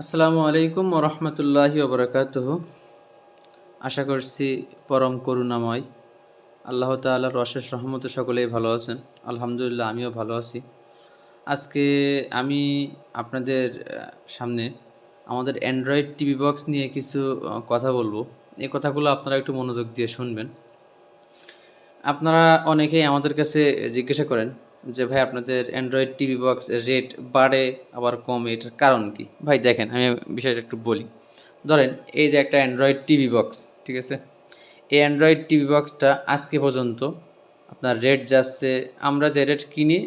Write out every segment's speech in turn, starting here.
আসসালামু আলাইকুম ওরহমতুল্লাহি ওবরাকাত আশা করছি পরম করুণাময়। আল্লাহ তাআলার অশেষ রহমতে সকলেই ভালো আছেন। আলহামদুলিল্লাহ, আমিও ভালো আছি। আজকে আমি আপনাদের সামনে আমাদের অ্যান্ড্রয়েড টিভি বক্স নিয়ে কিছু কথা বলব। এই কথাগুলো আপনারা একটু মনোযোগ দিয়ে শুনবেন। আপনারা অনেকেই আমাদের কাছে জিজ্ঞাসা করেন যে ভাই, আপনাদের অ্যান্ড্রয়েড টিভি বক্স রেট বাড়ে, আবার কমে, এটার কারণ কি? ভাই, দেখেন, আমি বিষয়টা একটু বলি। ধরেন, এই যে একটা অ্যান্ড্রয়েড টিভি বক্স ঠিক আছে? এই অ্যান্ড্রয়েড টিভি বক্সটা আজকে পর্যন্ত আপনার রেট যাচ্ছে, আমরা যে রেট কিনি,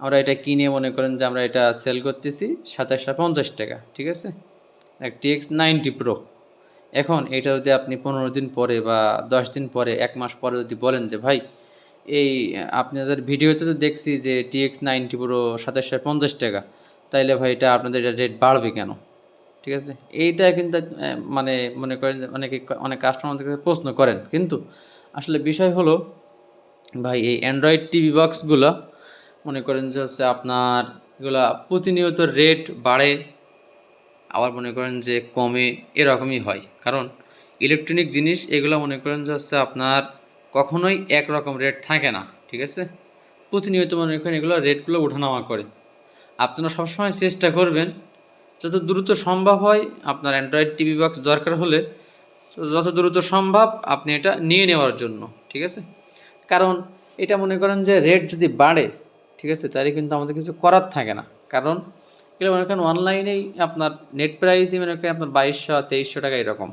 আমরা এটা কিনে মনে করেন যে আমরা এটা সেল করতেছি সাতাশশো পঞ্চাশ টাকা, ঠিক আছে? এক টিএক্স নাইনটি প্রো এখন এটা যদি আপনি পনেরো দিন পরে বা দশ দিন পরে, এক মাস পরে যদি বলেন যে, ভাই এই আপনাদের ভিডিওতে তো দেখছি যে টিএক্স নাইনটি পুরো সাতাশশো পঞ্চাশ টাকা। তাইলে ভাই এটা আপনাদের এটা রেট বাড়বে কেন? ঠিক আছে? এইটা কিন্তু মানে মনে করেন অনেকে, অনেক কাস্টমারদের কাছে প্রশ্ন করেন। কিন্তু আসলে বিষয় হলো, ভাই এই অ্যান্ড্রয়েড টিভি বক্সগুলো মনে করেন যে হচ্ছে আপনার এগুলা প্রতিনিয়ত রেট বাড়ে, আবার মনে করেন যে কমে, এরকমই হয়। কারণ ইলেকট্রনিক জিনিস, এগুলো মনে করেন যে হচ্ছে আপনার কখনোই একরকম রেট থাকে না, ঠিক আছে? প্রতিনিয়ত মনে করেন এগুলো রেটগুলো ওঠানামা করে। আপনারা সবসময় চেষ্টা করবেন, যত দ্রুত সম্ভব হয় আপনার অ্যান্ড্রয়েড টিভি বক্স দরকার হলে, যত দ্রুত সম্ভব আপনি এটা নিয়ে নেওয়ার জন্য, ঠিক আছে? কারণ এটা মনে করেন যে রেট যদি বাড়ে, ঠিক আছে, তাহলে কিন্তু আমাদের কিছু করার থাকে না। কারণ এগুলো মনে করেন অনলাইনেই আপনার নেট প্রাইসই মনে করেন আপনার বাইশশো, তেইশশো টাকা এরকম,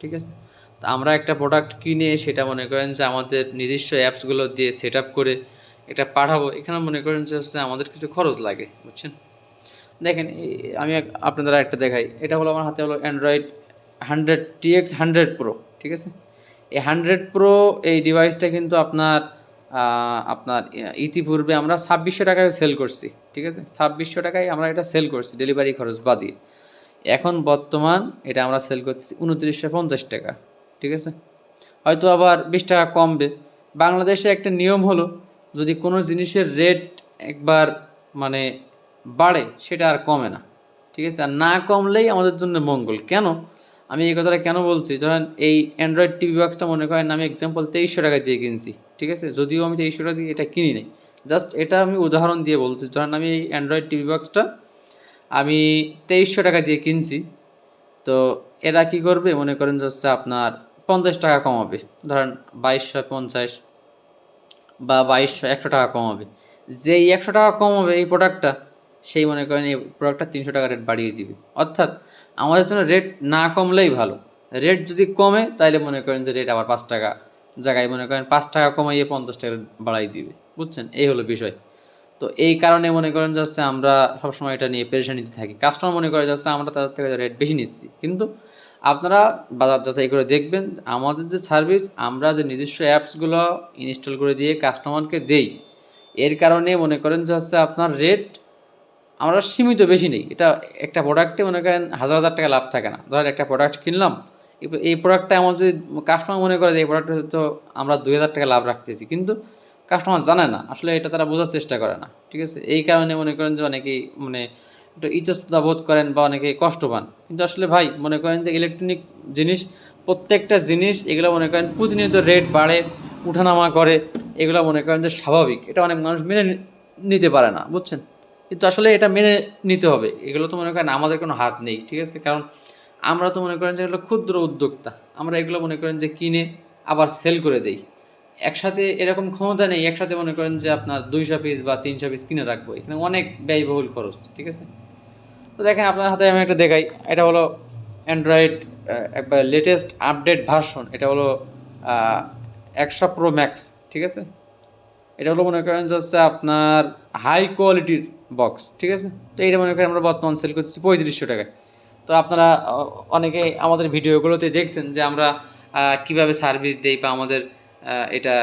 ঠিক আছে? আমরা একটা প্রোডাক্ট কিনে সেটা মনে করেন যে আমাদের নিজস্ব অ্যাপসগুলো দিয়ে সেট করে এটা পাঠাবো। এখানে মনে করেন যে হচ্ছে আমাদের কিছু খরচ লাগে, বুঝছেন? দেখেন আমি আপনাদের একটা দেখাই। এটা হলো আমার হাতে হলো android hundred TX hundred pro ঠিক আছে? এই হান্ড্রেড প্রো এই ডিভাইসটা কিন্তু আপনার আপনার ইতিপূর্বে আমরা ছাব্বিশশো টাকায় সেল করছি, ঠিক আছে? ছাব্বিশশো টাকায় আমরা এটা সেল করছি ডেলিভারি খরচ বাদিয়ে এখন বর্তমান এটা আমরা সেল করছি উনত্রিশশো পঞ্চাশ টাকা। ঠিক আছে? হয়তো আবার বিশ টাকা কমবে। বাংলাদেশে একটা নিয়ম হলো, যদি কোনো জিনিসের রেট একবার মানে বাড়ে, সেটা আর কমে না। ঠিক আছে? আর না কমলেই আমাদের জন্য মঙ্গল। কেন? আমি এই কথাটা কেন বলছি? ধরেন এই অ্যান্ড্রয়েড টিভি বক্সটা মনে করেন আমি এক্সাম্পল তেইশশো টাকা দিয়ে কিনছি। ঠিক আছে? যদিও আমি তেইশশো টাকা দিয়ে এটা কিনি নাই। জাস্ট এটা আমি উদাহরণ দিয়ে বলছি। ধরেন আমি এই অ্যান্ড্রয়েড টিভি বক্সটা আমি তেইশশো টাকা দিয়ে কিনছি। তো এরা কি করবে? মনে করেন যে হচ্ছে আপনার পঞ্চাশ টাকা কমাবে। ধরেন বাইশশো পঞ্চাশ বা বাইশশো একশো টাকা কমাবে। যেই একশো টাকা কমাবে এই প্রোডাক্টটা সেই মনে করেন এই প্রোডাক্টটা তিনশো টাকা রেট বাড়িয়ে দিবে। অর্থাৎ আমাদের জন্য রেট না কমলেই ভালো। রেট যদি কমে তাহলে মনে করেন যে রেট আবার পাঁচ টাকা জায়গায় মনে করেন পাঁচ টাকা কমাইয়ে পঞ্চাশ টাকা বাড়াই দিবে। বুঝছেন? এই হলো বিষয়। তো এই কারণে মনে করেন যাচ্ছে আমরা সবসময় এটা নিয়ে পেরেশানিতে থাকি। কাস্টমার মনে করে যাচ্ছে আমরা তাদের থেকে রেট বেশি নিচ্ছি। কিন্তু আপনারা বাজার যাচাই করে দেখবেন, আমাদের যে সার্ভিস আমরা যে নিজস্ব অ্যাপসগুলো ইনস্টল করে দিয়ে কাস্টমারকে দেই, এর কারণে মনে করেন যে হচ্ছে আপনার রেট আমরা সীমিত বেশি নেই। এটা একটা প্রোডাক্টে মনে করেন হাজার হাজার টাকা লাভ থাকে না। ধরেন একটা প্রোডাক্ট কিনলাম এই প্রোডাক্টটা আমার যদি কাস্টমার মনে করে যে এই প্রোডাক্টে তো আমরা দুই হাজার টাকা লাভ রাখতেছি, কিন্তু কাস্টমার জানে না, আসলে এটা তারা বোঝার চেষ্টা করে না, ঠিক আছে? এই কারণে মনে করেন যে অনেকেই মানে একটু ইতস্ততা বোধ করেন বা অনেকে কষ্ট পান কিন্তু আসলে ভাই, মনে করেন যে ইলেকট্রনিক জিনিস, প্রত্যেকটা জিনিস, এগুলো মনে করেন প্রতিনিয়ত রেট বাড়ে, উঠানামা করে, এগুলো মনে করেন যে স্বাভাবিক। এটা অনেক মানুষ মেনে নিতে পারে না, বুঝছেন? কিন্তু আসলে এটা মেনে নিতে হবে। এগুলো তো মনে করেন আমাদের কোনো হাত নেই, ঠিক আছে? কারণ আমরা তো মনে করেন যে এগুলো ক্ষুদ্র উদ্যোক্তা। আমরা এগুলো মনে করেন যে কিনে আবার সেল করে দেই। একসাথে এরকম ক্ষমতা নেই, একসাথে মনে করেন যে আপনার দুইশো পিস বা তিনশো পিস কিনে রাখব। এখানে অনেক ব্যয়বহুল খরচ, ঠিক আছে? তো দেখেন আপনার হাতে আমি একটা দেখাই। এটা হলো অ্যান্ড্রয়েড একবার লেটেস্ট আপডেট ভার্সন এটা হলো একশো প্রো ম্যাক্স ঠিক আছে? এটা হলো মনে করেন হচ্ছে আপনার হাই কোয়ালিটির বক্স ঠিক আছে? তো এটা মনে করেন আমরা বর্তমান সেল করছি পঁয়ত্রিশশো টাকায়। তো আপনারা অনেকে আমাদের ভিডিওগুলোতে দেখছেন যে আমরা কীভাবে সার্ভিস দেই বা আমাদের এটা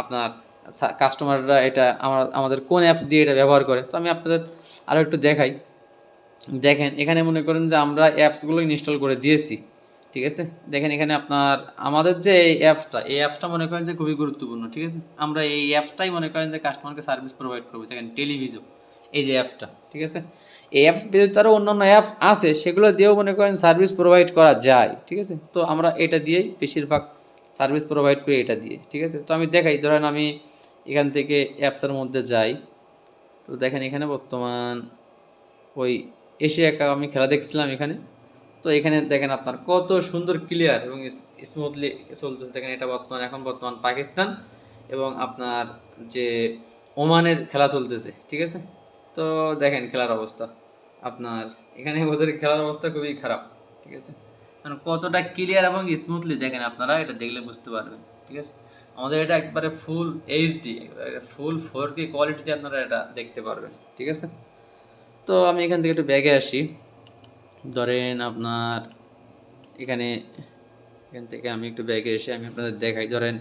আপনার কাস্টমাররা এটা আমাদের কোন অ্যাপস দিয়ে এটা ব্যবহার করে। তো আমি আপনাদের আরও একটু দেখাই। দেখেন, এখানে মনে করেন যে আমরা অ্যাপসগুলো ইনস্টল করে দিয়েছি, ঠিক আছে? দেখেন, এখানে আপনার, আমাদের যে এই অ্যাপসটা এই অ্যাপসটা মনে করেন যে খুবই গুরুত্বপূর্ণ, ঠিক আছে? আমরা এই অ্যাপসটাই মনে করেন যে কাস্টমারকে সার্ভিস প্রোভাইড করব। দেখেন টেলিভিশন এই যে অ্যাপসটা ঠিক আছে? এই অ্যাপস ব্যতীত আরও অন্যান্য অ্যাপস আছে, সেগুলো দিয়েও মনে করেন সার্ভিস প্রোভাইড করা যায়, ঠিক আছে? তো আমরা এটা দিয়েই বেশিরভাগ সার্ভিস প্রোভাইড করি এটা দিয়ে, ঠিক আছে? তো আমি দেখাই, ধরেন আমি এখান থেকে অ্যাপসের মধ্যে যাই। তো দেখেন, এখানে বর্তমান ওই এশিয়া কাপ আমি খেলা দেখছিলাম এখানে। তো এখানে দেখেন আপনার কত সুন্দর ক্লিয়ার এবং স্মুথলি চলতেছে। দেখেন এটা বর্তমান, এখন বর্তমান পাকিস্তান এবং আপনার যে ওমানের খেলা চলতেছে, ঠিক আছে? তো দেখেন খেলার অবস্থা। আপনার এখানে ওদের খেলার অবস্থা খুবই খারাপ, ঠিক আছে? মানে কতটা ক্লিয়ার এবং স্মুথলি দেখেন আপনারা, এটা দেখলে বুঝতে পারবেন, ঠিক আছে? আমাদের এটা একবারে ফুল এইচডি ফুল ফোর কে কোয়ালিটিতে আপনারা এটা দেখতে পারবেন, ঠিক আছে? তো আমি এখান থেকে একটু ব্যাগে আসি। ধরেন আপনার এখানে, এখান থেকে আমি একটু ব্যাগে এসে আমি আপনাদের দেখাই। ধরেন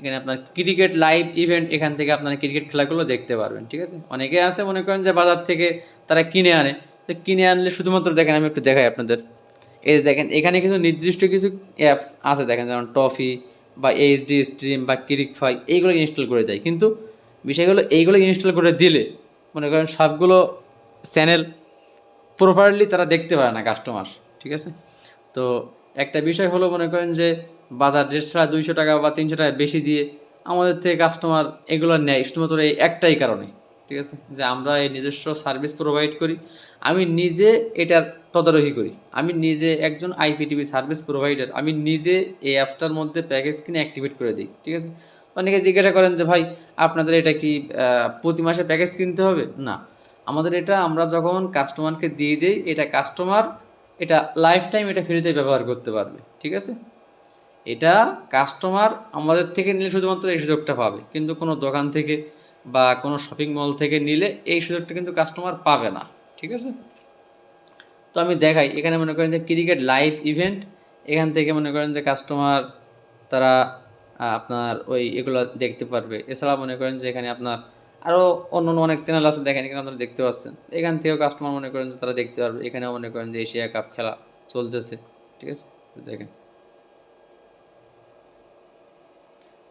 এখানে আপনার ক্রিকেট লাইভ ইভেন্ট এখান থেকে আপনারা ক্রিকেট খেলাগুলো দেখতে পারবেন, ঠিক আছে? অনেকে আছে মনে করেন যে বাজার থেকে তারা কিনে আনে। তো কিনে আনলে শুধুমাত্র দেখেন, আমি একটু দেখাই আপনাদের। এই দেখেন, এখানে কিছু নির্দিষ্ট কিছু অ্যাপস আছে, দেখেন যেমন টফি বা এইচডি স্ট্রিম বা ক্রিকফাই এইগুলো ইনস্টল করে দেয়। কিন্তু বিষয়গুলো এইগুলো ইনস্টল করে দিলে মনে করেন সবগুলো চ্যানেল প্রপারলি তারা দেখতে পারে না কাস্টমার ঠিক আছে? তো একটা বিষয় হলো মনে করেন যে, বাজার দেড়শো টাকা, দুইশো টাকা বা তিনশো টাকা বেশি দিয়ে আমাদের থেকে কাস্টমার এগুলো নেয় শুধুমাত্র এই একটাই কারণে, ঠিক আছে? যে আমরা এই নিজস্ব সার্ভিস প্রোভাইড করি, আমি নিজে এটার তদারকি করি। আমি নিজে একজন আইপিটিভি সার্ভিস প্রোভাইডার আমি নিজে এই অ্যাপসটার মধ্যে প্যাকেজ কিনে অ্যাক্টিভেট করে দিই, ঠিক আছে? অনেকে জিজ্ঞাসা করেন যে, ভাই, আপনাদের এটা কি প্রতি মাসে প্যাকেজ কিনতে হবে? না। আমাদের এটা, আমরা যখন কাস্টমারকে দিয়ে দিই, এটা কাস্টমার এটা লাইফ টাইম এটা ফ্রিতে ব্যবহার করতে পারবে, ঠিক আছে? এটা কাস্টমার আমাদের থেকে নিলে শুধুমাত্র এই সুযোগটা পাবে, কিন্তু কোনো দোকান থেকে বা কোনো শপিং মল থেকে নিলে এই সুযোগটা কিন্তু কাস্টমার পাবে না, ঠিক আছে? তো আমি দেখাই, এখানে মনে করেন যে ক্রিকেট লাইভ ইভেন্ট এখান থেকে মনে করেন যে কাস্টমার তারা আপনার ওই এগুলো দেখতে পারবে। এছাড়া মনে করেন যে এখানে আপনার আরও অন্য অন্য অনেক চ্যানেল আছে দেখেন, এখানে আপনারা দেখতে পাচ্ছেন। এখান থেকেও কাস্টমার মনে করেন যে তারা দেখতে পারবে। এখানেও মনে করেন যে এশিয়া কাপ খেলা চলতেছে, ঠিক আছে? দেখেন।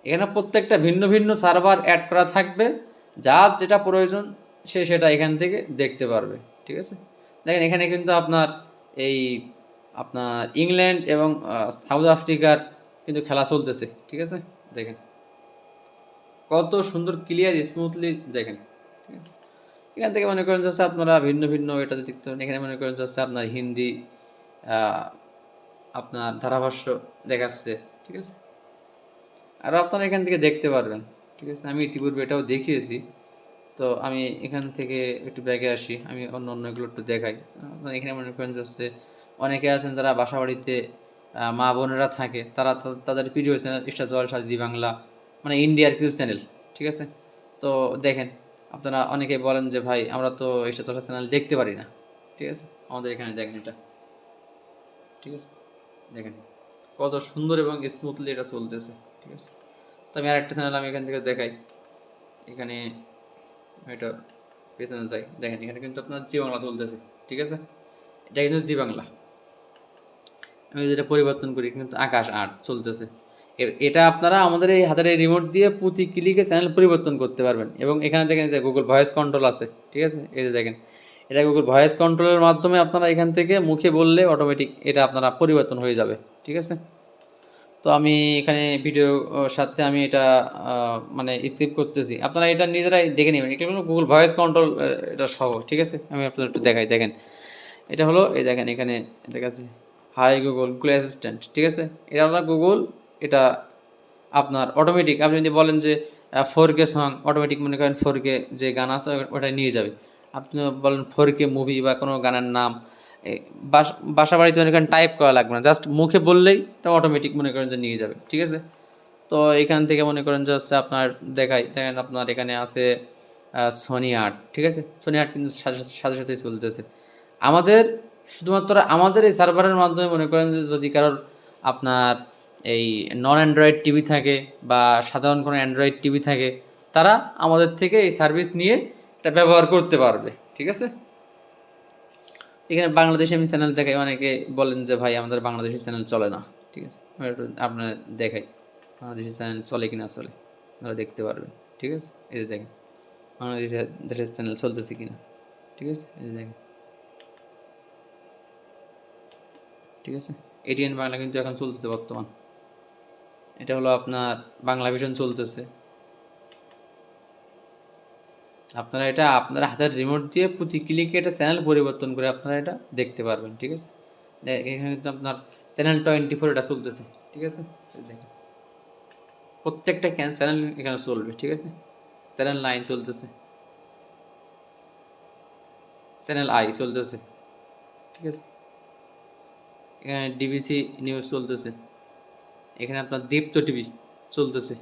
এখানে প্রত্যেকটা ভিন্ন ভিন্ন সার্ভার অ্যাড করা থাকবে। যার যেটা প্রয়োজন, সে সেটা এখান থেকে দেখতে পারবে, ঠিক আছে? দেখেন, এখানে কিন্তু আপনার এই আপনার ইংল্যান্ড এবং সাউথ আফ্রিকার কিন্তু খেলা চলতেছে, ঠিক আছে? দেখেন। কত সুন্দর ক্লিয়ার স্মুথলি দেখেন। ঠিক আছে? এখান থেকে মনে করেন হচ্ছে আপনারা ভিন্ন ভিন্ন এটাতে দেখতে পারেন। এখানে মনে করেন হচ্ছে আপনার হিন্দি আপনার ধারাভাষ্য দেখাচ্ছে। ঠিক আছে? আর আপনারা এখান থেকে দেখতে পারবেন। ঠিক আছে? আমি ইতিপূর্বে এটাও দেখিয়েছি। তো আমি এখান থেকে একটু ব্যাগে আসি। আমি অন্য অন্য এগুলো একটু দেখাই। আপনারা এখানে মনে করেন হচ্ছে অনেকে আছেন যারা বাসা বাড়িতে মা বোনেরা থাকে। তারা তাদের প্রিয় channel Star Jalsha Zee Bangla. মানে ইন্ডিয়ার কিছু চ্যানেল ঠিক আছে? তো দেখেন, আপনারা অনেকে বলেন যে, ভাই, আমরা তো স্টার জলসা চ্যানেল দেখতে পারি না। ঠিক আছে? আমাদের এখানে দেখেন এটা। ঠিক আছে? দেখেন, কত সুন্দর এবং স্মুথলি এটা চলতেছে। ঠিক আছে? তো আমি আরেকটা চ্যানেল আমি এখান থেকে দেখাই। এখানে এটা পেছনে যাই। দেখেন, এখানে কিন্তু আপনার জি বাংলা চলতেছে। ঠিক আছে? এটা কিন্তু জি বাংলা। আমি যেটা পরিবর্তন করি, কিন্তু আকাশ আট চলতেছে। এটা আপনারা আমাদের এই হাতের এই রিমোট দিয়ে প্রতি ক্লিকে চ্যানেল পরিবর্তন করতে পারবেন। এবং এখানে দেখেন যে গুগল ভয়েস কন্ট্রোল আছে, ঠিক আছে? এই যে দেখেন, এটা গুগল ভয়েস কন্ট্রোলের মাধ্যমে আপনারা এখান থেকে মুখে বললে অটোমেটিক এটা আপনারা পরিবর্তন হয়ে যাবে, ঠিক আছে? তো আমি এখানে ভিডিও সাথে আমি এটা মানে স্কিপ করতেছি। আপনারা এটা নিজেরাই দেখে নেবেন। এটা হলো গুগল ভয়েস কন্ট্রোল এটা সহ, ঠিক আছে? আমি আপনাদের একটু দেখাই, দেখেন। এটা হলো, এই দেখেন, এখানে, এটা কাছে হাই গুগল গুগল অ্যাসিস্ট্যান্ট ঠিক আছে? এটা আপনার গুগল এটা আপনার অটোমেটিক আপনি যদি বলেন যে ফোর কে সং অটোমেটিক মনে করেন ফোর কে যে গান আছে ওটা নিয়ে যাবে। আপনি বলেন ফোর কে মুভি বা কোনো গানের নাম বাসা বাড়িতে মনে করেন টাইপ করা লাগবে না। জাস্ট মুখে বললেই এটা অটোমেটিক মনে করেন যে নিয়ে যাবে, ঠিক আছে? তো এখান থেকে মনে করেন যে হচ্ছে আপনার দেখাই, দেখেন আপনার এখানে আছে সোনি আর্ট ঠিক আছে? সোনি আর্ট কিন্তু সাথে সাথে- সাথে সাথেই চলতেছে। আমাদের, শুধুমাত্র আমাদের এই সার্ভারের মাধ্যমে মনে করেন যে যদি কারোর আপনার এই নন অ্যান্ড্রয়েড টিভি থাকে বা সাধারণ কোনো অ্যান্ড্রয়েড টিভি থাকে, তারা আমাদের থেকে এই সার্ভিস নিয়ে এটা ব্যবহার করতে পারবে, ঠিক আছে? এখানে বাংলাদেশে আমি চ্যানেল দেখাই, অনেকে বলেন যে, ভাই, আমাদের বাংলাদেশের চ্যানেল চলে না। ঠিক আছে? একটু আপনার দেখাই, বাংলাদেশি চ্যানেল চলে কিনা চলে, আপনারা দেখতে পারবেন, ঠিক আছে? এই যে দেখেন বাংলাদেশের দেশের চ্যানেল চলতেছে কিনা, ঠিক আছে? এই যে দেখেন। ঠিক আছে? এটিএন বাংলা কিন্তু এখন চলতেছে বর্তমান। এটা হলো আপনার বাংলা ভিশন চলতেছে। আপনারা এটা আপনার হাতের রিমোট দিয়ে প্রতি ক্লিকে এটা চ্যানেল পরিবর্তন করে আপনারা এটা দেখতে পারবেন, ঠিক আছে? এখানে কিন্তু আপনার চ্যানেল টোয়েন্টি ফোর এটা চলতেছে, ঠিক আছে? দেখেন। প্রত্যেকটা চ্যানেল এখানে চলবে, ঠিক আছে? চ্যানেল নাইন চলতেছে। চ্যানেল আই চলতেছে, ঠিক আছে? এখানে ডিবিসি নিউজ চলতেছে। এখানে আপনার দীপ্ত টিভি চলতেছে।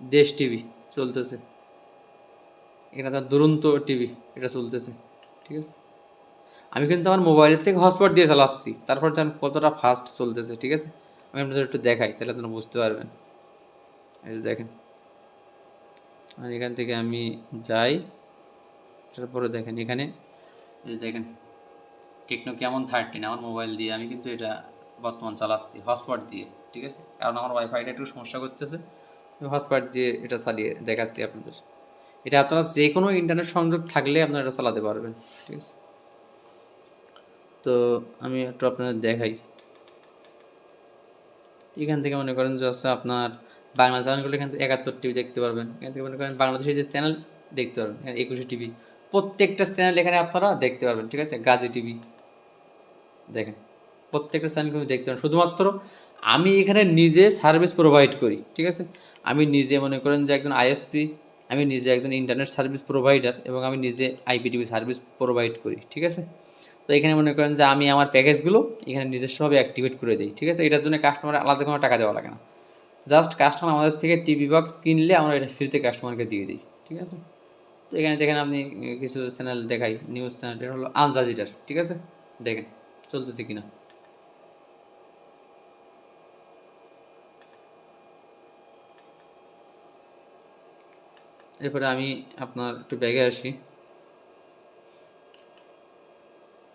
দেশ টিভি চলতেছে। এখানে আপনার দুরন্ত টিভি এটা চলতেছে, ঠিক আছে? আমি কিন্তু আমার মোবাইলের থেকে হটস্পট দিয়ে চালাচ্ছি, তারপর দেখেন কতটা ফাস্ট চলতেছে, ঠিক আছে? আমি আপনাদের একটু দেখাই, তাহলে আপনারা বুঝতে পারবেন। এই দেখেন। আর এখান থেকে আমি যাই, তারপরে দেখেন এখানে দেখেন টেকনো কেমন থার্টিন আমার মোবাইল দিয়ে আমি কিন্তু এটা বর্তমান চালাচ্ছি হটস্পট দিয়ে, ঠিক আছে? কারণ আমার ওয়াইফাইটা একটু সমস্যা করতেছে হটস্পট দিয়ে এটা চালিয়ে দেখাচ্ছি আপনাদের। এটা আপনারা যে কোনো ইন্টারনেট সংযোগ থাকলে আপনারা এটা চালাতে পারবেন, ঠিক আছে? তো আমি একটু আপনাদের দেখাই। এখান থেকে মনে করেন যে হচ্ছে আপনার বাংলা চ্যানেলগুলো এখান থেকে একাত্তর টিভি দেখতে পারবেন। এখান থেকে মনে করেন বাংলাদেশের যে চ্যানেল দেখতে পারবেন একুশে টিভি। প্রত্যেকটা চ্যানেল এখানে আপনারা দেখতে পারবেন, ঠিক আছে? গাজী টিভি। দেখেন। প্রত্যেকটা চ্যানেল কিন্তু দেখতে পারেন। শুধুমাত্র আমি এখানে নিজে সার্ভিস প্রোভাইড করি, ঠিক আছে? আমি নিজে মনে করেন যে একজন আইএসপি আমি নিজে একজন ইন্টারনেট সার্ভিস প্রোভাইডার এবং আমি নিজে আইপিটিভি সার্ভিস প্রোভাইড করি, ঠিক আছে? তো এখানে মনে করেন যে আমি আমার প্যাকেজগুলো এখানে নিজস্বভাবে অ্যাক্টিভেট করে দিই, ঠিক আছে? এটার জন্য কাস্টমার আলাদা কোনো টাকা দেওয়া লাগে না। জাস্ট কাস্টমার আমাদের থেকে টিভি বক্স কিনলে আমরা এটা ফ্রিতে কাস্টমারকে দিয়ে দিই, ঠিক আছে? তো এখানে দেখেন আপনি কিছু চ্যানেল দেখাই নিউজ চ্যানেল হলো আনজাজিটার ঠিক আছে? দেখেন, চলতেছে কিনা। এরপরে আমি আপনার একটু ব্যাগে আসি।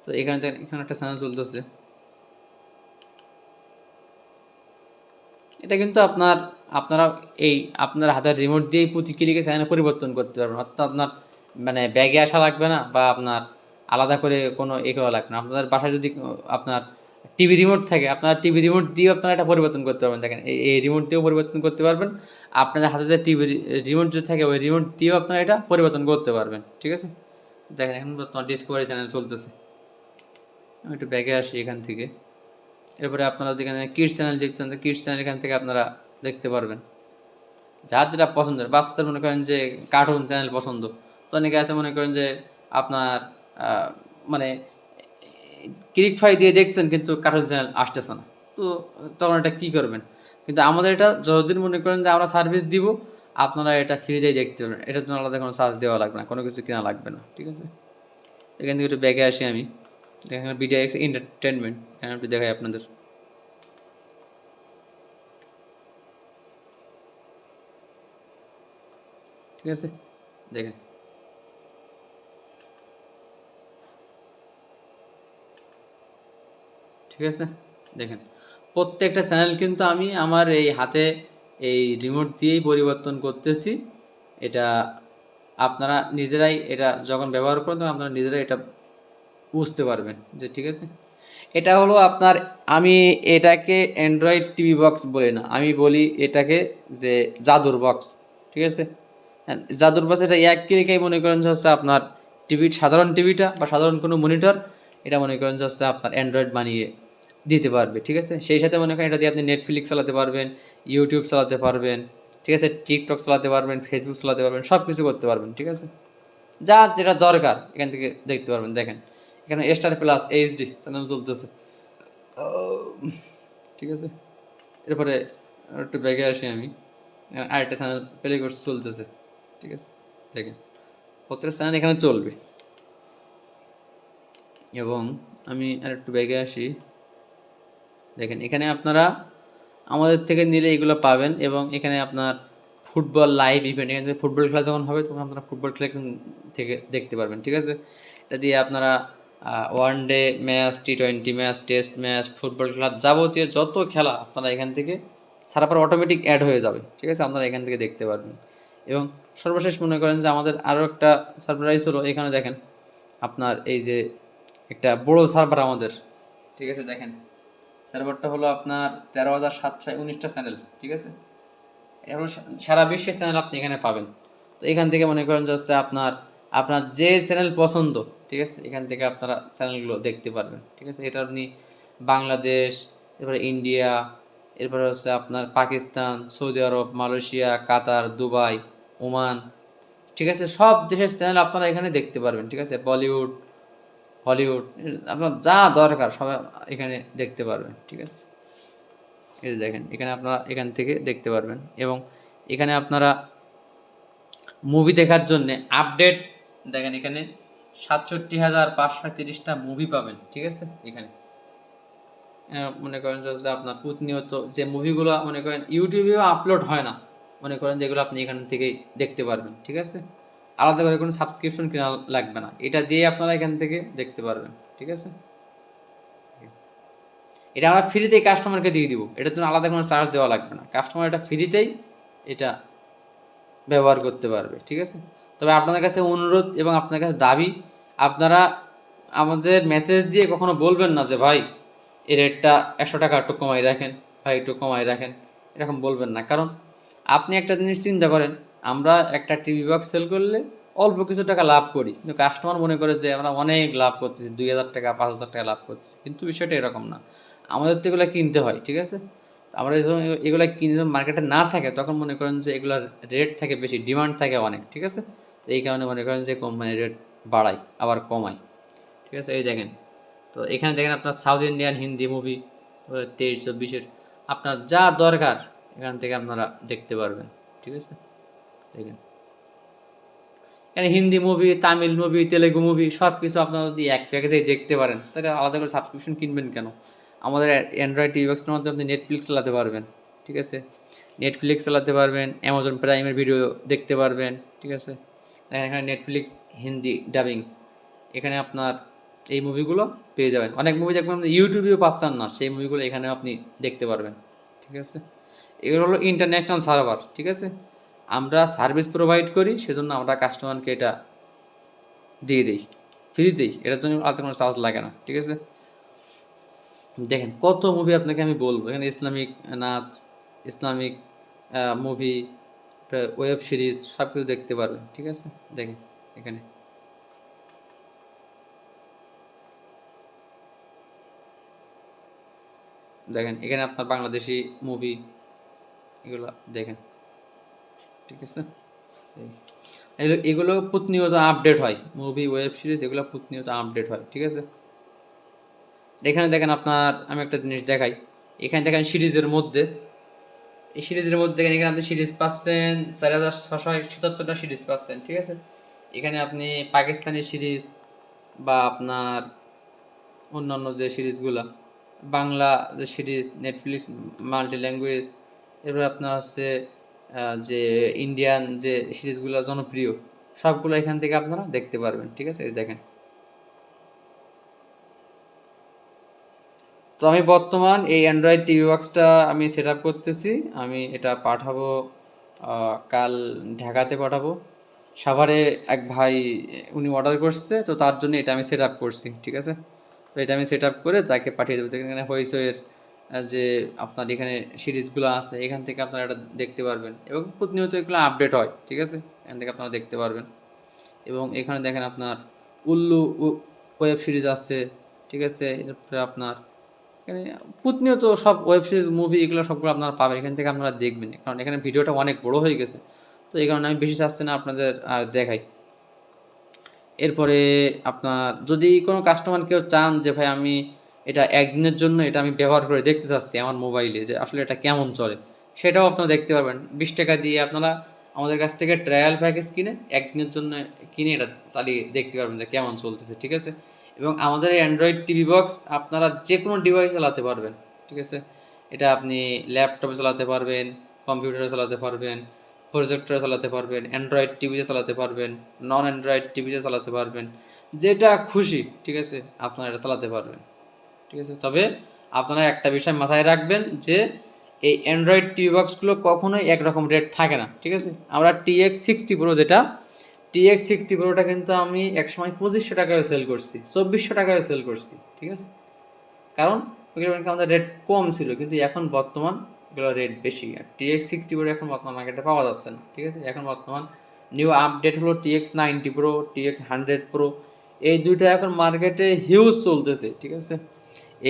তো এখানে এখানে একটা চ্যানেল চলতেছে। এটা কিন্তু আপনার, আপনারা এই আপনার হাতের রিমোট দিয়েই প্রতি ক্লিকে চ্যানেল পরিবর্তন করতে পারবেন। অর্থাৎ আপনার মানে ব্যাগে আসা লাগবে না বা আপনার আলাদা করে কোনো এ করা লাগবে না। আপনাদের বাসায় যদি, আপনার টিভি রিমোট থাকে, আপনার টিভি রিমোট দিয়েও আপনারা এটা পরিবর্তন করতে পারবেন। দেখেন, এই রিমোট দিয়েও পরিবর্তন করতে পারবেন। আপনাদের হাতে যে টিভি রিমোট যে থাকে, ওই রিমোট দিয়েও আপনারা এটা পরিবর্তন করতে পারবেন। ঠিক আছে? দেখেন, এখন আপনার ডিসকভারি চ্যানেল চলতেছে। আমি একটু ব্যাগে আসি এখান থেকে। এরপরে আপনারা যেখানে কিডস চ্যানেল দেখছেন কিডস চ্যানেল এখান থেকে আপনারা দেখতে পারবেন। যার যেটা পছন্দের বাচ্চাদের মনে করেন যে কার্টুন চ্যানেল পছন্দ। তো অনেকে আছে, মনে করেন যে আপনার মানে ক্লিক ফাই দিয়ে দেখছেন, কিন্তু কার্টুন চ্যানেল আসতেছে না। তো তখন এটা কী করবেন? কিন্তু আমাদের এটা যতদিন মনে করেন যে আমরা সার্ভিস দিব, আপনারা এটা ফ্রিতেই দেখতে পারবেন। এটার জন্য আলাদা কোনো চার্জ দেওয়া লাগবে না, কোনো কিছু কেনা লাগবে না, ঠিক আছে? এখান থেকে একটু ব্যাগে আসি আমি। এখানে বিডিআই এক্স এন্টারটেনমেন্ট এখানে একটু দেখাই আপনাদের। ঠিক আছে? দেখেন। ঠিক আছে? দেখেন প্রত্যেকটা চ্যানেল কিন্তু আমি আমার এই হাতে এই রিমোট দিয়েই পরিবর্তন করতেছি। এটা আপনারা নিজেরাই এটা যখন ব্যবহার করেন তখন আপনারা নিজেরাই এটা বুঝতে পারবেন যে ঠিক আছে? এটা হলো আপনার আমি এটাকে অ্যান্ড্রয়েড টিভি বক্স বলি না আমি বলি এটাকে যে জাদুর বক্স ঠিক আছে? হ্যাঁ, জাদুর বক্স এটা এক ক্লিকেই মনে করেন যে হচ্ছে আপনার টিভি সাধারণ টিভিটা বা সাধারণ কোনো মনিটর এটা মনে করেন যে হচ্ছে আপনার অ্যান্ড্রয়েড বানিয়ে দিতে পারবে, ঠিক আছে? সেই সাথে মনে করেন এটা দিয়ে আপনি নেটফ্লিক্স চালাতে পারবেন ইউটিউব চালাতে পারবেন, ঠিক আছে? টিকটক চালাতে পারবেন ফেসবুক চালাতে পারবেন সব কিছু করতে পারবেন, ঠিক আছে? যা যেটা দরকার, এখান থেকে দেখতে পারবেন। দেখেন, এখানে স্টার প্লাস এইচডি চ্যানেল চলতেছে। ঠিক আছে? এরপরে একটু ব্যাগে আসি আমি। আরেকটা চ্যানেল প্লে কোর্স চলতেছে, ঠিক আছে? দেখেন, প্রত্যেকটা চ্যানেল এখানে চলবে। এবং আমি আর একটু ব্যাগে আসি। দেখেন, এখানে আপনারা আমাদের থেকে নিলে এগুলো পাবেন এবং এখানে আপনার ফুটবল লাইভ ইভেন্ট, এখানে থেকে ফুটবল খেলা যখন হবে তখন আপনারা ফুটবল খেলা থেকে দেখতে পারবেন, ঠিক আছে? এটা দিয়ে আপনারা one day match T twenty match test match football খেলা যাবতীয় যত খেলা আপনারা এখান থেকে সারা পর অটোমেটিক অ্যাড হয়ে যাবে, ঠিক আছে? আপনারা এখান থেকে দেখতে পারবেন। এবং সর্বশেষ মনে করেন যে আমাদের আরও একটা সারপ্রাইজ হলো, এখানে দেখেন, আপনার এই যে একটা বড় সার্ভার আমাদের। ঠিক আছে, দেখেন। সার্ভারটা হলো আপনার তেরো হাজার সাতশো উনিশটা চ্যানেল ঠিক আছে? এটা সারা বিশ্বের চ্যানেল আপনি এখানে পাবেন। তো এখান থেকে মনে করেন যে হচ্ছে আপনার আপনার যে চ্যানেল পছন্দ, ঠিক আছে? এখান থেকে আপনারা চ্যানেলগুলো দেখতে পারবেন, ঠিক আছে? এটা আপনি বাংলাদেশ, এরপরে ইন্ডিয়া, এরপরে হচ্ছে আপনার Pakistan, Saudi Arab, Malaysia, Qatar, Dubai, Oman, ঠিক আছে? সব দেশের চ্যানেল আপনারা এখানে দেখতে পারবেন, ঠিক আছে? বলিউড হলিউড, আপনার যা দরকার সব এখানে দেখতে পারবেন, ঠিক আছে? এই যে দেখেন, এখানে আপনারা এখান থেকে দেখতে পারবেন এবং এখানে আপনারা মুভি দেখার জন্য আপডেট দেখেন এখানে সাতষট্টি হাজার পাঁচশো তিরিশটা মুভি পাবেন, ঠিক আছে? এখানে। মনে করেন যে আপনার প্রতিনিয়ত যে মুভিগুলো মনে করেন, ইউটিউবেও আপলোড হয় না, মনে করেন যেগুলো আপনি এখান থেকেই দেখতে পারবেন, ঠিক আছে? আলাদা করে কোনো সাবস্ক্রিপশন কেনা লাগবে না। এটা দিয়ে আপনারা এখান থেকে দেখতে পারবেন, ঠিক আছে? এটা আমরা ফ্রিতেই কাস্টমারকে দিয়ে দিব। এটার জন্য আলাদা কোনো চার্জ দেওয়া লাগবে না। কাস্টমার এটা ফ্রিতেই এটা ব্যবহার করতে পারবে, ঠিক আছে? তবে আপনাদের কাছে অনুরোধ এবং আপনার কাছে দাবি, আপনারা আমাদের মেসেজ দিয়ে কখনো বলবেন না যে, ভাই, এই রেটটা একশো টাকা একটু কমাই রাখেন, ভাই, একটু কমাই রাখেন। এরকম বলবেন না। কারণ আপনি একটা জিনিস চিন্তা করেন আমরা একটা টিভি বক্স সেল করলে অল্প কিছু টাকা লাভ করি। কিন্তু কাস্টমার মনে করে যে, আমরা অনেক লাভ করতেছি, দুই হাজার টাকা, পাঁচ হাজার টাকা লাভ করতেছি। কিন্তু বিষয়টা এরকম না। আমাদের তো এগুলো কিনতে হয়, ঠিক আছে? আমরা যখন এগুলো কিনে যখন মার্কেটে না থাকে, তখন মনে করেন যে, এগুলোর রেট থাকে বেশি ডিমান্ড থাকে অনেক, ঠিক আছে? এই কারণে মনে করেন যে কোম্পানির রেট বাড়ায়, আবার কমায়, ঠিক আছে? এই দেখেন। তো এখানে দেখেন আপনার সাউথ ইন্ডিয়ান হিন্দি মুভি তেইশ, চব্বিশের। আপনার যা দরকার, এখান থেকে আপনারা দেখতে পারবেন, ঠিক আছে? দেখেন। এখানে Hindi movie Tamil movie Telugu movie সব কিছু আপনারা যদি এক প্যাকেজেই দেখতে পারেন, তাহলে আলাদা করে সাবস্ক্রিপশন কিনবেন কেন? আমাদের অ্যান্ড্রয়েড টিভি বক্সের মধ্যে আপনি নেটফ্লিক্স চালাতে পারবেন, ঠিক আছে? নেটফ্লিক্স চালাতে পারবেন অ্যামাজন প্রাইমের ভিডিও দেখতে পারবেন, ঠিক আছে? দেখেন এখানে নেটফ্লিক্স হিন্দি ডাবিং এখানে আপনার এই মুভিগুলো পেয়ে যাবেন। অনেক মুভি দেখবেন আপনি ইউটিউবেও পাচ্ছেন না, সেই মুভিগুলো এখানে আপনি দেখতে পারবেন, ঠিক আছে? এগুলো হলো ইন্টারন্যাশনাল সার্ভার ঠিক আছে? আমরা সার্ভিস প্রোভাইড করি, সেজন্য আমরা কাস্টমারকে এটা দিয়ে দিই ফ্রিতেই এটার জন্য আলাদা কোনো চার্জ লাগে না, ঠিক আছে? দেখেন, কত মুভি আপনাকে আমি বলব। এখানে ইসলামিক নাচ, ইসলামিক মুভি ওয়েব সিরিজ সব কিছু দেখতে পারবেন, ঠিক আছে? দেখেন, এখানে। দেখেন, এখানে আপনার বাংলাদেশি মুভি এগুলো দেখেন। ঠিক আছে? এগুলো প্রতিনিয়ত আপডেট হয়। মুভি ওয়েব সিরিজ এগুলো প্রতিনিয়ত আপডেট হয়, ঠিক আছে? এখানে দেখেন আপনার, আমি একটা জিনিস দেখাই। এখানে দেখেন সিরিজের মধ্যে। এই সিরিজের মধ্যে দেখেন এখানে আপনি সিরিজ পাচ্ছেন, চার হাজার ছশো সাতাত্তরটা সিরিজ পাচ্ছেন, ঠিক আছে? এখানে আপনি পাকিস্তানি সিরিজ বা আপনার অন্যান্য যে সিরিজগুলো বাংলা যে সিরিজ নেটফ্লিক্স মাল্টি ল্যাঙ্গুয়েজ এরপর আপনার হচ্ছে যে ইন্ডিয়ান যে সিরিজগুলো জনপ্রিয়, সবগুলো এখান থেকে আপনারা দেখতে পারবেন, ঠিক আছে? দেখেন। তো আমি বর্তমান এই অ্যান্ড্রয়েড টিভি বক্সটা আমি সেট করতেছি। আমি এটা পাঠাবো কাল ঢাকাতে পাঠাবো। সাভারে এক ভাই, উনি অর্ডার করছে, তো তার জন্য এটা আমি সেট করছি, ঠিক আছে? তো এটা আমি সেট করে তাকে পাঠিয়ে দেবো। এখানে হইসের যে আপনার এখানে সিরিজগুলো আছে, এখান থেকে আপনারা এটা দেখতে পারবেন। এবং প্রতিনিয়ত এগুলো আপডেট হয়, ঠিক আছে? এখান থেকে আপনারা দেখতে পারবেন। এবং এখানে দেখেন আপনার উল্লু ওয়েব সিরিজ আছে, ঠিক আছে? এরপরে আপনার এখানে প্রতিনিয়ত সব ওয়েব সিরিজ মুভি এগুলো সবগুলো আপনারা পাবেন, এখান থেকে আপনারা দেখবেন। কারণ এখানে ভিডিওটা অনেক বড় হয়ে গেছে। তো এই কারণে আমি বেশি চাচ্ছি না আপনাদের আর দেখাই। এরপরে আপনার যদি কোনো কাস্টমার কেউ চান যে, ভাই, আমি এটা একদিনের জন্য এটা আমি ব্যবহার করে দেখতে চাচ্ছি আমার মোবাইলে যে আসলে এটা কেমন চলে। সেটাও আপনারা দেখতে পারবেন। বিশ টাকা দিয়ে আপনারা আমাদের কাছ থেকে ট্রায়াল প্যাকেজ কিনে একদিনের জন্য কিনে এটা চালিয়ে দেখতে পারবেন যে কেমন চলতেছে, ঠিক আছে? এবং আমাদের অ্যান্ড্রয়েড টিভি বক্স আপনারা যে কোনো ডিভাইস চালাতে পারবেন, ঠিক আছে? এটা আপনি ল্যাপটপে চালাতে পারবেন কম্পিউটারে চালাতে পারবেন প্রজেক্টরে চালাতে পারবেন অ্যান্ড্রয়েড টিভিতে চালাতে পারবেন নন অ্যান্ড্রয়েড টিভিতে চালাতে পারবেন, যেটা খুশি, ঠিক আছে? আপনারা এটা চালাতে পারবেন। ঠিক আছে? তবে আপনারা একটা বিষয় মাথায় রাখবেন যে এই অ্যান্ড্রয়েড টিভি বক্সগুলো কখনোই একরকম রেট থাকে না, ঠিক আছে? আমরা টিএক্স সিক্সটি প্রো যেটা টিএক্স সিক্সটি প্রোটা কিন্তু আমি একসময় পঁচিশশো টাকায় সেল করছি, চব্বিশশো টাকায় সেল করছি, ঠিক আছে? কারণ আমাদের রেট কম ছিল, কিন্তু এখন বর্তমান এগুলো রেট বেশি। আর টিএক্স সিক্সটি প্রো এখন বর্তমান মার্কেটে পাওয়া যাচ্ছে না, ঠিক আছে? এখন বর্তমান নিউ আপডেট হলো TX ninety pro TX hundred pro এই দুইটা এখন মার্কেটে হিউজ চলতেছে, ঠিক আছে?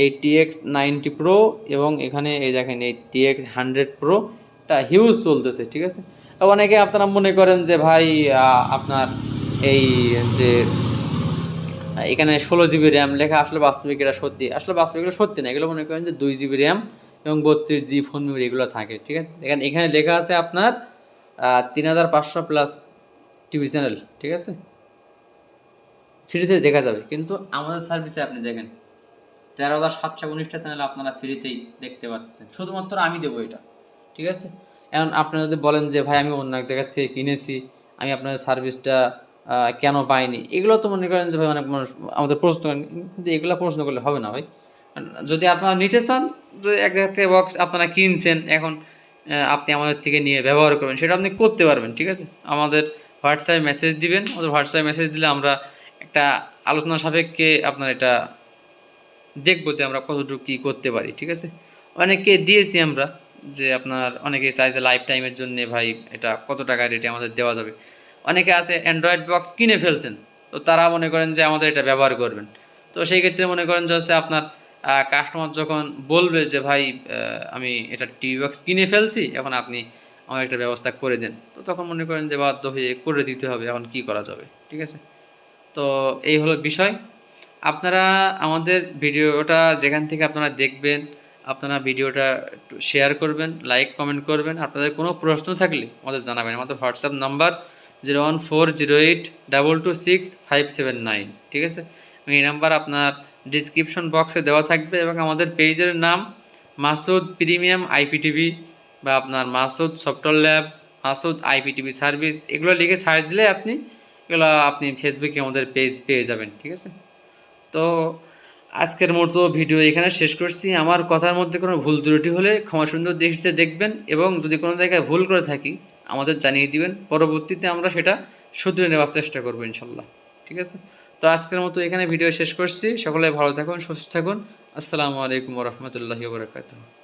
এই টিএক্স নাইনটি প্রো এবং এখানে এই দেখেন এই টিএক্স হান্ড্রেড প্রোটা হিউজ চলতেছে, ঠিক আছে? অনেকে আপনারা মনে করেন যে ভাই আপনার এই যে এখানে ষোলো জিবি র্যাম লেখা আসলে বাস্তবিক এটা সত্যি। আসলে বাস্তবিক এগুলো সত্যি না, এগুলো মনে করেন যে দুই জিবি র্যাম এবং বত্রিশ জি ফোন এগুলো থাকে, ঠিক আছে? এখানে এখানে লেখা আছে আপনার তিন হাজার পাঁচশো প্লাস টিভি চ্যানেল ঠিক আছে? ফ্রিতে দেখা যাবে, কিন্তু আমাদের সার্ভিসে আপনি দেখেন তেরো হাজার সাতশো উনিশটা চ্যানেল আপনারা ফ্রিতেই দেখতে পাচ্ছেন। শুধুমাত্র আমি দেবো এটা, ঠিক আছে? এখন আপনি যদি বলেন যে, ভাই, আমি অন্য এক জায়গার থেকে কিনেছি, আমি আপনাদের সার্ভিসটা কেন পাইনি? এগুলো তো মনে করেন যে, ভাই, অনেক মানুষ, আমাদের প্রশ্ন করেন। কিন্তু এগুলো প্রশ্ন করলে হবে না, ভাই। যদি আপনারা নিতে চান যে এক জায়গা থেকে বক্স আপনারা কিনছেন, এখন আপনি আমাদের থেকে নিয়ে ব্যবহার করবেন। সেটা আপনি করতে পারবেন, ঠিক আছে? আমাদের হোয়াটসঅ্যাপে মেসেজ দিবেন। আমাদের হোয়াটসঅ্যাপে মেসেজ দিলে আমরা একটা আলোচনা সাপেক্ষে আপনার এটা দেখব যে আমরা কতটুকু কী করতে পারি, ঠিক আছে? অনেকে দিয়েছি আমরা যে আপনার অনেকে চাইছে লাইফ টাইমের জন্য ভাই এটা কত টাকা রেটে আমাদের দেওয়া যাবে। অনেকে আছে অ্যান্ড্রয়েড বক্স কিনে ফেলছেন, তো তারা মনে করেন যে আমাদের এটা ব্যবহার করবেন। তো সেই ক্ষেত্রে মনে করেন যে হচ্ছে আপনার কাস্টমার যখন বলবে যে ভাই আমি এটা টিভি বক্স কিনে ফেলছি, এখন আপনি আমার একটা ব্যবস্থা করে দেন। তো তখন মনে করেন যে বাধ্য হয়ে করে দিতে হবে, এখন কি করা যাবে, ঠিক আছে? তো এই হলো বিষয়। আপনারা আমাদের ভিডিওটা যেখান থেকে আপনারা দেখবেন, আপনারা ভিডিওটা শেয়ার করবেন লাইক কমেন্ট করবেন। আপনাদের কোনো প্রশ্ন থাকলে আমাদের জানাবেন। আমাদের WhatsApp number zero one four zero eight double two six five seven nine ঠিক আছে? এই নাম্বার আপনার ডিসক্রিপশন বক্সে দেওয়া থাকবে এবং আমাদের পেজের নাম মাসুদ প্রিমিয়াম আইপিটিভি বা আপনার Masud software lab, Masud IPTV service, এগুলো লিখে সার্চ দিলে আপনি, এগুলো আপনি ফেসবুকে আমাদের পেজ পেয়ে যাবেন। ঠিক আছে? তো আজকের মতো ভিডিও এখানে শেষ করছি। আমার কথার মধ্যে কোনো ভুল ত্রুটি হলে ক্ষমা সুন্দর দৃষ্টিতে দেখবেন এবং যদি কোনো জায়গায় ভুল করে থাকি, আমাদের জানিয়ে দিবেন। পরবর্তীতে আমরা সেটা শুধরে নেওয়ার চেষ্টা করব ইনশাল্লাহ। ঠিক আছে? তো আজকের মতো এখানে ভিডিও শেষ করছি। সকলে ভালো থাকুন, সুস্থ থাকুন। আসসালামু আলাইকুম রহমতুল্লাহি বরকাতুহ।